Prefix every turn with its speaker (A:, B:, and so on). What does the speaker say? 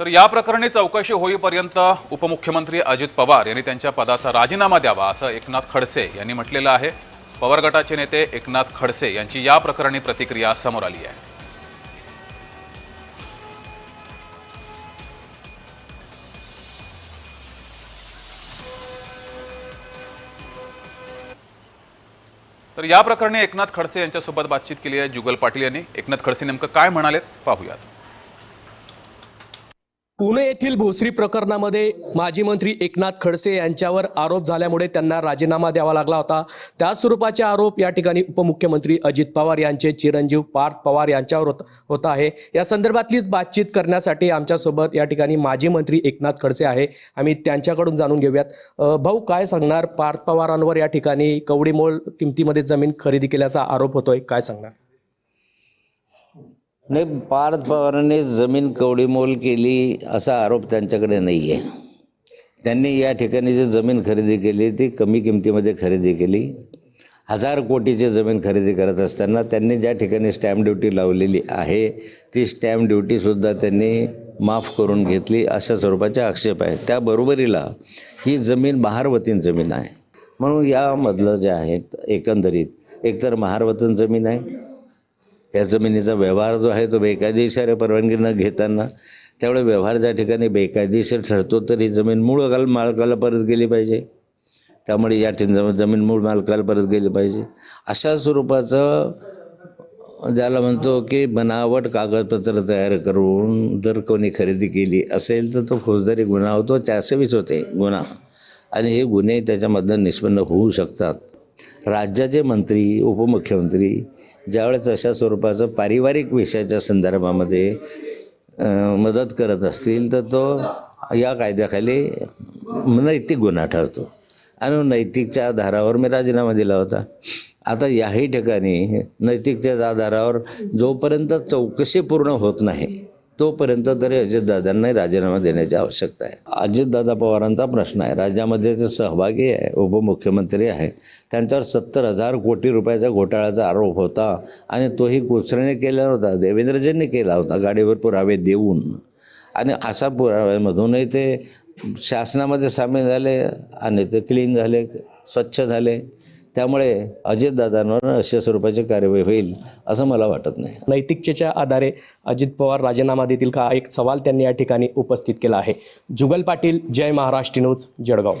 A: तर या प्रकरणी चौकशी होईपर्यंत उपमुख्यमंत्री अजित पवार यांनी त्यांच्या पदाचा राजीनामा द्यावा असं एकनाथ खडसे यांनी म्हटलेलं आहे. पवार गटाचे नेते एकनाथ खडसे यांची या प्रकरणी प्रतिक्रिया समोर आली आहे. तर या प्रकरणी एकनाथ खडसे यांच्यासोबत बातचीत केली आहे जुगल पाटील यांनी. एकनाथ खडसे नेमकं काय म्हणालेत? पाहूयात.
B: पुणे येथील भोसरी प्रकरणामध्ये माजी मंत्री एकनाथ खडसे यांच्यावर आरोप झाल्यामुळे त्यांना राजीनामा द्यावा लागला होता. त्या स्वरूपाचे आरोप या ठिकाणी उपमुख्यमंत्री अजित पवार यांचे चिरंजीव पार्थ पवार यांच्यावर होत होत आहे. या संदर्भातलीच बातचीत करण्यासाठी आमच्यासोबत या ठिकाणी माजी मंत्री एकनाथ खडसे आहे. आम्ही त्यांच्याकडून जाणून घेऊयात. भाऊ काय सांगणार? पार्थ पवारांवर या ठिकाणी कवडीमोल किमतीमध्ये जमीन खरेदी केल्याचा आरोप होतोय. काय सांगणार?
C: नाही पार्थ पवारांनी जमीन कवडीमोल केली असा आरोप त्यांच्याकडे नाही आहे त्यांनी या ठिकाणी जी जमीन खरेदी केली ती कमी किमतीमध्ये खरेदी केली. हजार कोटीची जमीन खरेदी करत असताना त्यांनी ज्या ठिकाणी स्टॅम्प ड्युटी लावलेली आहे ती स्टॅम्प ड्युटीसुद्धा त्यांनी माफ करून घेतली अशा स्वरूपाचे आक्षेप आहे त्याबरोबरीला ही जमीन महारवतीन जमीन आहे. म्हणून यामधलं जे आहे एकंदरीत एकतर महारवतन जमीन आहे या जमिनीचा व्यवहार जो आहे तो बेकायदेशीर परवानगी न घेताना. त्यामुळे व्यवहार ज्या ठिकाणी बेकायदेशीर ठरतो तर ही जमीन मूळ गाल मालकाला परत गेली पाहिजे. त्यामुळे या ठिकाणी जमीन मूळ मालकाला परत गेली पाहिजे. अशा स्वरूपाचं ज्याला म्हणतो की बनावट कागदपत्र तयार करून जर कोणी खरेदी केली असेल तर तो फौजदारी गुन्हा होतो चारशेवीस होते गुन्हा. आणि हे गुन्हे त्याच्यामधनं निष्पन्न होऊ शकतात. राज्याचे मंत्री उपमुख्यमंत्री ज्यावेळेस अशा स्वरूपाचं पारिवारिक विषयाच्या संदर्भामध्ये मदत करत असतील तर तो या कायद्याखाली नैतिक गुन्हा ठरतो. आणि नैतिकच्या आधारावर मी राजीनामा दिला होता. आता याही ठिकाणी नैतिकतेच्या आधारावर जोपर्यंत चौकशी पूर्ण होत नाही तोपर्यंत तरी अजितदादांना राजीनामा देण्याची आवश्यकता आहे. अजितदादा पवारांचा प्रश्न आहे. राज्यामध्ये ते सहभागी आहे उपमुख्यमंत्री आहे. त्यांच्यावर सत्तर हजार कोटी रुपयाचा घोटाळ्याचा आरोप होता आणि तोही कुसरेने केला होता देवेंद्रजींनी केला होता गाडीवर पुरावे देऊन. आणि अशा पुराव्यामधूनही ते शासनामध्ये सामील झाले आणि ते क्लीन झाले स्वच्छ झाले. त्यामुळे अजितदादांवर अशा स्वरूपाची कार्यवाही होईल असं मला वाटत नाही.
B: नैतिकतेच्या आधारे अजित पवार राजीनामा देतील का? एक सवाल त्यांनी या ठिकाणी उपस्थित केला आहे. जुगल पाटील जय महाराष्ट्र न्यूज जळगाव.